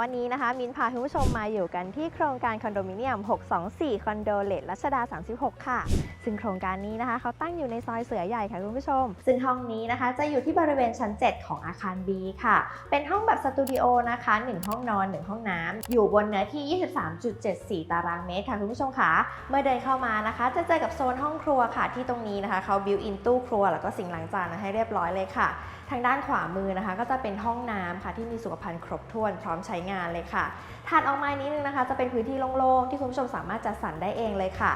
วันนี้นะคะ มินพาคุณผู้ชมมาอยู่กันที่โครงการคอนโดมิเนียม 624 คอนโดเลทรัชดา 36 ค่ะ ซึ่งโครงการนี้นะคะ เขาตั้งอยู่ในซอยเสือใหญ่ค่ะคุณผู้ชม ซึ่งห้องนี้นะคะ จะอยู่ที่บริเวณชั้น 7 ของอาคาร B ค่ะ เป็นห้องแบบสตูดิโอนะคะ 1 ห้องนอน 1 ห้องน้ำอยู่บนเนื้อที่ 23.74 ตารางเมตรค่ะคุณผู้ชมค่ะเมื่อเดินเข้ามานะคะ จะเจอกับโซนห้องครัวค่ะ ที่ตรงนี้นะคะเขาบิวอินตู้ครัวแล้วก็สิ่งล้างจานมาให้เรียบร้อยเลยค่ะ ทางด้านขวามือนะคะ ก็จะเป็นห้องน้ำค่ะที่มีสุขภัณฑ์ครบถ้วนพร้อมใช้งานเลยค่ะ ถัดออกมานิดนึงนะคะ จะเป็นพื้นที่โล่งๆที่คุณผู้ชมสามารถจัดสรรได้เองเลยค่ะ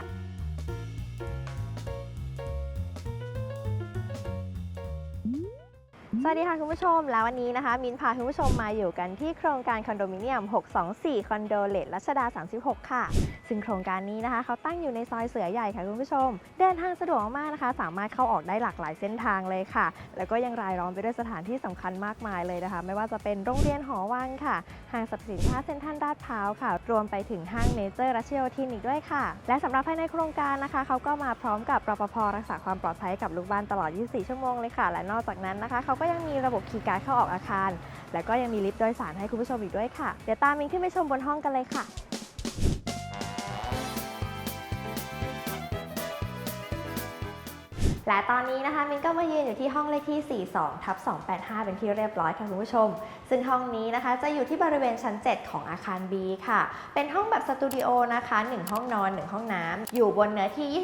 สวัสดีค่ะคุณผู้ชม แล้ววันนี้นะคะ มินพาคุณผู้ชมมาอยู่กันที่โครงการคอนโดมิเนียม 624 คอนโดเลทรัชดา 36 ค่ะ ซึ่งโครงการนี้นะคะ เขาตั้งอยู่ในซอยเสือใหญ่ค่ะคุณผู้ชม เดินทางสะดวกมากนะคะ สามารถเข้าออกได้หลากหลายเส้นทางเลยค่ะ แล้วก็ยังรายล้อมไปด้วยสถานที่สำคัญมากมายเลยนะคะ ไม่ว่าจะเป็นโรงเรียนหอวังค่ะห้างสรรพสินค้าเซ็นทรัลลาดพร้าวค่ะ รวมไปถึงห้างเมเจอร์รัชโยธินอีกด้วยค่ะ และสำหรับภายในโครงการนะคะ เขาก็มาพร้อมกับรปภรักษาความปลอดภัยกับลูกบ้านตลอด 24 ชั่วโมงเลยค่ะ และนอกจากนั้นนะคะเขาก็ยังมีระบบคีย์การ์ดเข้าออกอาคาร และก็ยังมีลิฟต์โดยสารให้คุณผู้ชมอีกด้วยค่ะ เดี๋ยวตามมินขึ้นไปชมบนห้องกันเลยค่ะ และตอนนี้นะคะมินก็มายืนอยู่ที่ห้องเลขที่ 42 ทับ 285 เป็นที่เรียบร้อยค่ะคุณผู้ชม ซึ่งห้องนี้นะคะจะอยู่ที่บริเวณชั้น 7 ของอาคาร B ค่ะ เป็นห้องแบบสตูดิโอนะคะ 1 ห้องนอน 1 ห้องน้ำ อยู่บนเนื้อที่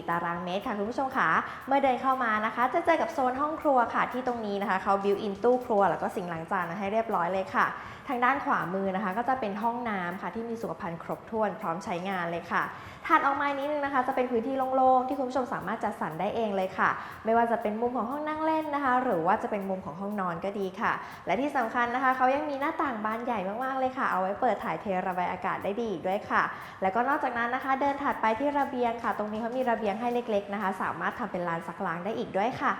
23.74 ตารางเมตรค่ะคุณผู้ชมค่ะเมื่อเดินเข้ามานะคะ จะเจอกับโซนห้องครัวค่ะ ที่ตรงนี้นะคะเขาบิวอินตู้ครัวแล้วก็สิ่งล้างจานมาให้เรียบร้อยเลยค่ะ ทางด้านขวามือนะคะ ก็จะเป็นห้องน้ำค่ะที่มีสุขภัณฑ์ครบถ้วนพร้อมใช้งานเลยค่ะถัดออกมานิดนึงนะคะ จะเป็นพื้นที่โล่งๆที่คุณผู้ชมสามารถจัดสรรได้เองเลยค่ะ ไม่ว่าจะเป็นมุมของห้องนั่งเล่นนะคะ หรือว่าจะเป็นมุมของห้องนอนก็ดีค่ะ และที่สำคัญนะคะเขายังมีหน้าต่างบานใหญ่มากๆเลยค่ะ เอาไว้เปิดถ่ายเทระบายอากาศได้ดีอีกด้วยค่ะ แล้วก็นอกจากนั้นนะคะ เดินถัดไปที่ระเบียงค่ะ ตรงนี้เขามีระเบียงให้เล็ก ๆนะคะ สามารถทำเป็นลานซักล้างได้อีกด้วยค่ะ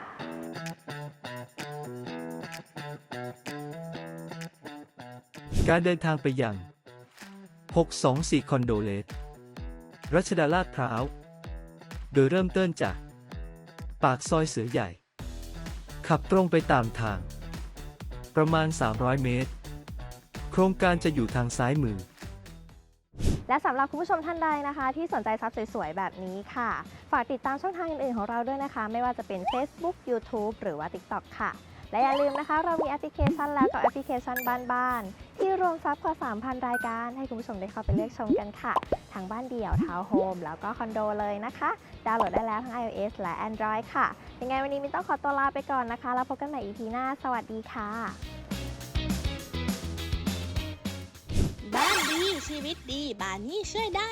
การเดินทางไปยัง 624 คอนโดเลสรัชดาลาดพร้าว โดยเริ่มต้นจาก ปากซอยเสือใหญ่ ขับตรงไปตามทาง ประมาณ 300 เมตร โครงการจะอยู่ทางซ้ายมือ และสำหรับคุณผู้ชมท่านใดนะคะ ที่สนใจทรัพย์สวยๆ แบบนี้ค่ะ ฝากติดตามช่องทางอื่นๆของเราด้วยนะคะ ไม่ว่าจะเป็น Facebook YouTube หรือว่า TikTok ค่ะ และอย่าลืมนะคะ เรามีแอปพลิเคชันแล้วกับแอปพลิเคชันบ้านๆที่รวมซับกว่า 3,000 รายการ ให้คุณผู้ชมได้เข้าไปเลือกชมกันค่ะ ทั้งบ้านเดี่ยวทาวน์โฮมแล้วก็คอนโดเลยนะคะ ดาวน์โหลดได้แล้วทั้ง iOS และ Android ค่ะ ยังไงวันนี้มินต้องขอตัวลาไปก่อนนะคะ แล้วพบกันใหม่ EP หน้า สวัสดีค่ะ บ้านดีชีวิตดีบ้านนี้ช่วยได้